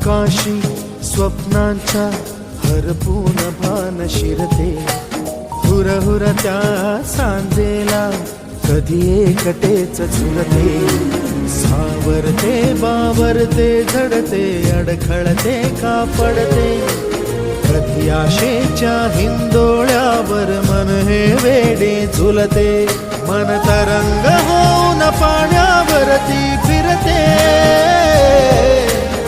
आकाशी स्वप्नांचा हरपून भान शिरते. हुरहुर त्या सांजेला कधी एकटेच झुलते सावरते बावरते झडते अडखळते का पडते कधी आशेच्या हिंदोळ्यावर मन हे वेडे झुलते. मन तरंग होऊन पाण्यावरती